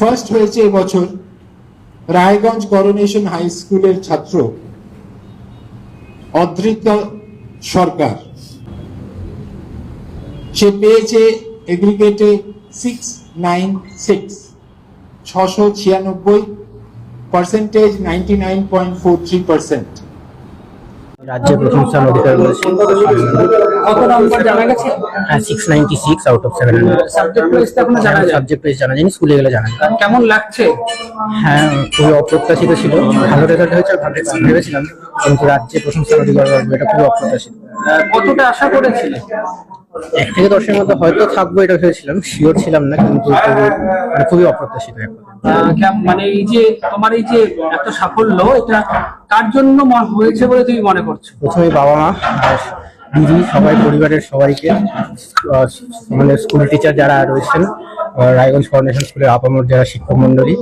First হয়েছে এবছর Raiganj coronation high স্কুলের ছাত্র অদ্রিতা সরকার। সে পেয়েছে এগ্রিগেটে সিক্স নাইন সিক্স ছশো ছিয়ানব্বই percentage ninety nine point four three percent রাজ্যে প্রথম স্থান অধিকার করেছি। কত নম্বর জানা গেছে? হ্যাঁ six ninety six out of seven subject wise এখনও জানা যায় সাবজেক্ট ওয়াইজ জানা যায়নি স্কুলে গেলে জানা যায় কেমন লাগছে? হ্যাঁ খুবই অপ্রত্যাশিত ছিল। ভালো রেজাল্ট হয়েছে ভাবে- ভেবেছিলাম। কিন্তু রাজ্যে প্রথম স্থান অধিকার করব এটা খুবই অপ্রত্যাশিত। কতটা আশা করেছিলে? এক থেকে দশের মধ্যে হয়তো থাকব এটা ভেবেছিলাম শিওর ছিলাম না কিন্তু মানে খুবই অপ্রত্যাশিত আহ, মানে এই যে তোমার এই যে এত সাফল্য এটা কার জন্য হয়েছে বলে তুমি মনে করছ? প্রথমে বাবা মা দিদি, সবাই, পরিবারের সবাইকে মানে স্কুল টিচার যারা রয়েছেন রায়গঞ্জ ফাউন্ডেশন স্কুলের আপামর যারা শিক্ষক মন্ডলী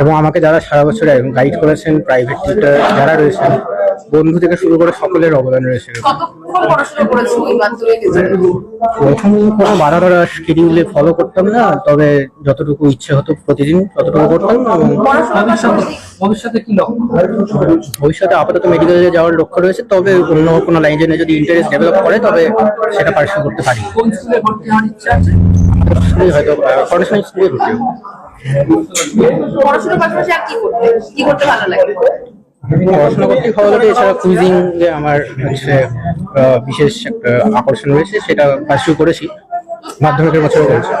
এবং আমাকে যারা সারা বছর গাইড করেছেন প্রাইভেট টিচার যারা রয়েছেন বন্ধু থেকে শুরু করে সকলের অবদান রয়েছে। প্রথম কোনো বাধা ধরা শিডিউলে ফলো করতাম না তবে যতটুকু ইচ্ছে হতো প্রতিদিন ততটুকু করতাম এবং ভবিষ্যতে কি লক্ষ্য? ভবিষ্যতে আপাতত মেডিকেলে যাওয়ার লক্ষ্য রয়েছে তবে অন্য কোনো লাইন লাইনে যদি ইন্টারেস্ট ডেভেলপ করে তবে সেটা পার্সু করতে পারি। কোন স্কুলে ভর্তি হওয়ার ইচ্ছা আছে? হয়তো ফাউন্ডেশন স্কুলে ভর্তি পড়াশোনার পাশাপাশি আর কি করতে কি করতে ভালো লাগে? পড়াশোনা করতে লাগে এছাড়া কুইজিং যে আমার হচ্ছে বিশেষ একটা আকর্ষণ রয়েছে সেটা শুরু করেছি। মাধ্যমিকের বছর করেছি